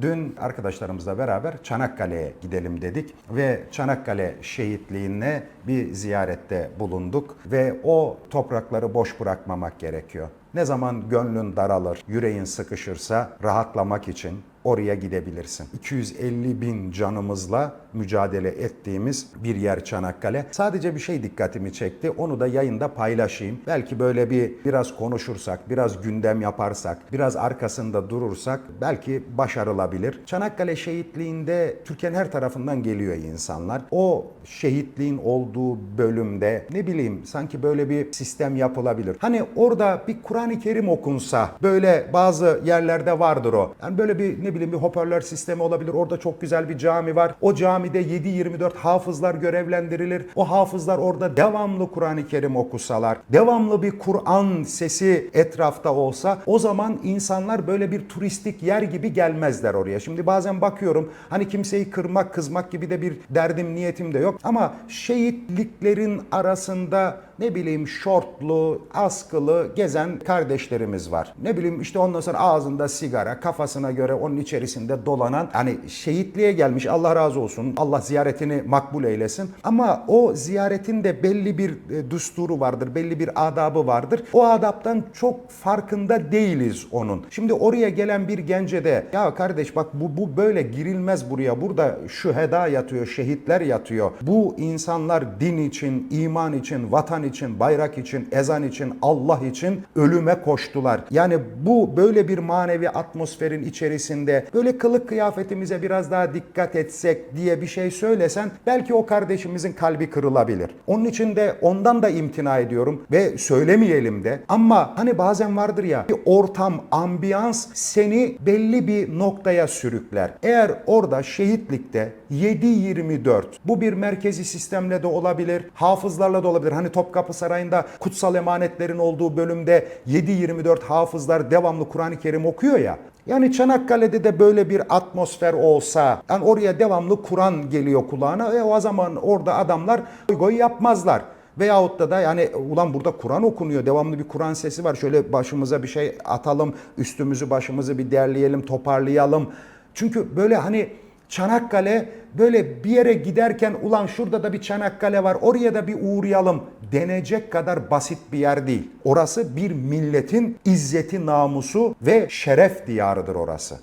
Dün arkadaşlarımızla beraber Çanakkale'ye gidelim dedik ve Çanakkale şehitliğine bir ziyarette bulunduk ve o toprakları boş bırakmamak gerekiyor. Ne zaman gönlün daralır, yüreğin sıkışırsa rahatlamak için oraya gidebilirsin. 250 bin canımızla mücadele ettiğimiz bir yer Çanakkale. Sadece bir şey dikkatimi çekti. Onu da yayında paylaşayım. Belki böyle bir biraz konuşursak, biraz gündem yaparsak, biraz arkasında durursak belki başarılabilir. Çanakkale şehitliğinde Türkiye'nin her tarafından geliyor insanlar. O şehitliğin olduğu bölümde ne bileyim sanki böyle bir sistem yapılabilir. Hani orada bir Kur'an-ı Kerim okunsa böyle bazı yerlerde vardır o. Yani böyle bir ne bileyim bir hoparlör sistemi olabilir. Orada çok güzel bir cami var. O camide 7-24 hafızlar görevlendirilir. O hafızlar orada devamlı Kur'an-ı Kerim okusalar, devamlı bir Kur'an sesi etrafta olsa o zaman insanlar böyle bir turistik yer gibi gelmezler oraya. Şimdi bazen bakıyorum hani kimseyi kırmak, kızmak gibi de bir derdim, niyetim de yok. Ama şehitliklerin arasında ne bileyim şortlu, askılı gezen kardeşlerimiz var. Ne bileyim işte ondan sonra ağzında sigara, kafasına göre onun içerisinde dolanan hani şehitliğe gelmiş Allah razı olsun. Allah ziyaretini makbul eylesin. Ama o ziyaretin de belli bir e, düsturu vardır, belli bir adabı vardır. O adaptan çok farkında değiliz onun. Şimdi oraya gelen bir gence de ya kardeş bak bu, bu böyle girilmez buraya. Burada şüheda yatıyor, şehitler yatıyor. Bu insanlar din için, iman için, vatan için, bayrak için, ezan için, Allah için ölüme koştular. Yani bu böyle bir manevi atmosferin içerisinde böyle kılık kıyafetimize biraz daha dikkat etsek diye bir şey söylesen belki o kardeşimizin kalbi kırılabilir. Onun için de ondan da imtina ediyorum ve söylemeyelim de. Ama hani bazen vardır ya bir ortam, ambiyans seni belli bir noktaya sürükler. Eğer orada şehitlikte 7-24 bu bir merkezi sistemle de olabilir, hafızlarla da olabilir. Hani Topkapı Sarayı'nda kutsal emanetlerin olduğu bölümde 7-24 hafızlar devamlı Kur'an-ı Kerim okuyor ya. Yani Çanakkale'de de böyle bir atmosfer olsa, yani oraya devamlı Kur'an geliyor kulağına ve o zaman orada adamlar goy goy yapmazlar. Veyahut da da yani ulan burada Kur'an okunuyor. Devamlı bir Kur'an sesi var. Şöyle başımıza bir şey atalım. Üstümüzü başımızı bir derleyelim, toparlayalım. Çünkü böyle hani Çanakkale böyle bir yere giderken ulan şurada da bir Çanakkale var oraya da bir uğrayalım denecek kadar basit bir yer değil. Orası bir milletin izzeti, namusu ve şeref diyarıdır orası.